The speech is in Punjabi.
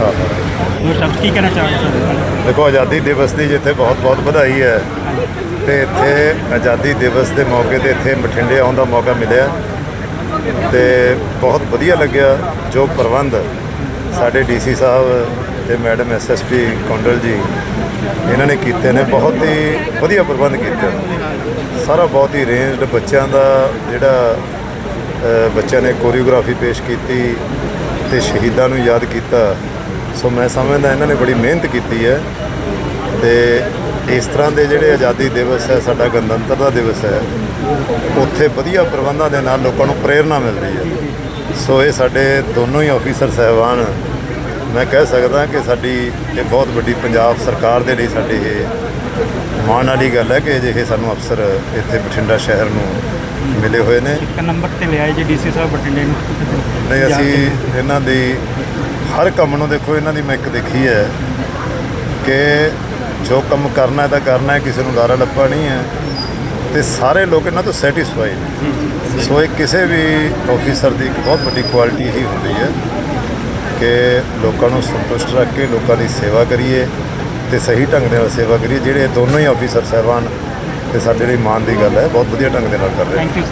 ਸਭ ਕੀ ਕਹਿਣਾ ਚਾਹੁੰਦੇ ਸਰ ਦੇਖੋ ਆਜ਼ਾਦੀ ਦਿਵਸ ਦੀ ਜਿੱਥੇ ਬਹੁਤ ਬਹੁਤ ਵਧਾਈ ਹੈ ਤੇ ਇੱਥੇ ਆਜ਼ਾਦੀ ਦਿਵਸ ਦੇ ਮੌਕੇ ਤੇ ਇੱਥੇ ਬਠਿੰਡੇ ਆਉਣ ਦਾ ਮੌਕਾ ਮਿਲਿਆ। ਤੇ ਬਹੁਤ ਵਧੀਆ ਲੱਗਿਆ ਜੋ ਪ੍ਰਬੰਧ ਸਾਡੇ ਡੀਸੀ ਸਾਹਿਬ ਤੇ ਮੈਡਮ ਐਸਐਸਪੀ ਕੌਂਡਲ ਜੀ ਇਹਨਾਂ ਨੇ ਕੀਤੇ ਨੇ ਬਹੁਤ ਹੀ ਵਧੀਆ ਪ੍ਰਬੰਧ ਕੀਤੇ ਨੇ। ਸਾਰਾ ਬਹੁਤ ਹੀ ਰੇਂਜਡ ਬੱਚਿਆਂ ਦਾ ਜਿਹੜਾ ਅ, ਬੱਚਿਆਂ ਨੇ ਕੋਰੀਓਗ੍ਰਾਫੀ ਪੇਸ਼ ਕੀਤੀ ਤੇ ਸ਼ਹੀਦਾਂ ਨੂੰ ਯਾਦ ਕੀਤਾ। ਸੋ ਮੈਂ ਸਮਝਦਾ ਇਹਨਾਂ ਨੇ ਬੜੀ ਮਿਹਨਤ ਕੀਤੀ ਹੈ। ਤੇ ਇਸ ਤਰ੍ਹਾਂ ਦੇ ਜਿਹੜੇ ਆਜ਼ਾਦੀ ਦਿਵਸ ਹੈ, ਸਾਡਾ ਗਣਤੰਤਰ ਦਾ ਦਿਵਸ ਹੈ, ਉੱਥੇ ਵਧੀਆ ਪ੍ਰਬੰਧਾਂ ਦੇ ਨਾਲ ਲੋਕਾਂ ਨੂੰ ਪ੍ਰੇਰਣਾ ਮਿਲਦੀ ਹੈ। ਸੋ ਇਹ ਸਾਡੇ ਦੋਨੋਂ ਹੀ ਆਫੀਸਰ ਸਹਿਬਾਨ, ਮੈਂ ਕਹਿ ਸਕਦਾ ਕਿ ਸਾਡੀ ਇਹ ਬਹੁਤ ਵੱਡੀ ਪੰਜਾਬ ਸਰਕਾਰ ਦੇ ਲਈ ਸਾਡੇ ਇਹ ਮਾਣ ਵਾਲੀ ਗੱਲ ਹੈ ਕਿ ਅਜਿਹੇ ਸਾਨੂੰ ਅਫਸਰ ਇੱਥੇ ਬਠਿੰਡਾ ਸ਼ਹਿਰ ਨੂੰ ਮਿਲੇ ਹੋਏ ਨੇ। ਇੱਕ ਨੰਬਰ ਤੇ ਲਿਆਏ ਜੀ ਡੀਸੀ ਸਾਹਿਬ ਬਠਿੰਡੇ ਨੂੰ ਨਹੀਂ ਅਸੀਂ ਇਹਨਾਂ ਦੀ ਹਰ ਕੰਮ ਨੂੰ ਦੇਖੋ ਇਹਨਾਂ ਦੀ ਮੈਂ ਇੱਕ ਦੇਖੀ ਹੈ ਕਿ ਜੋ ਕੰਮ ਕਰਨਾ ਹੈ ਤਾਂ ਕਰਨਾ ਹੈ ਕਿਸੇ ਨੂੰ ਲਾਰਾ ਲੱਪਾ ਨਹੀਂ ਹੈ ਤੇ ਸਾਰੇ ਲੋਕ ਇਹਨਾਂ ਤੋਂ ਸੈਟੀਸਫਾਈ ਨੇ। ਸੋ ਇਹ ਕਿਸੇ ਵੀ ਆਫੀਸਰ ਦੀ ਇੱਕ ਬਹੁਤ ਵੱਡੀ ਕੁਆਲਿਟੀ ਹੀ ਹੁੰਦੀ ਹੈ ਕਿ ਲੋਕਾਂ ਨੂੰ ਸੰਤੁਸ਼ਟ ਰੱਖ ਕੇ ਲੋਕਾਂ ਦੀ ਸੇਵਾ ਕਰੀਏ ਤੇ ਸਹੀ ਢੰਗ ਨਾਲ ਸੇਵਾ ਕਰੀਏ ਜਿਹੜੇ ਦੋਨੋਂ ਹੀ ਆਫੀਸਰ ਸਾਹਿਬਾਨ ਤੇ ਸਾਡੇ ਲਈ ਮਾਣ ਦੀ ਗੱਲ ਹੈ, ਬਹੁਤ ਵਧੀਆ ਢੰਗ ਦੇ ਨਾਲ ਕਰ ਰਹੇ ਥੈਂਕ ਯੂ ਸਰ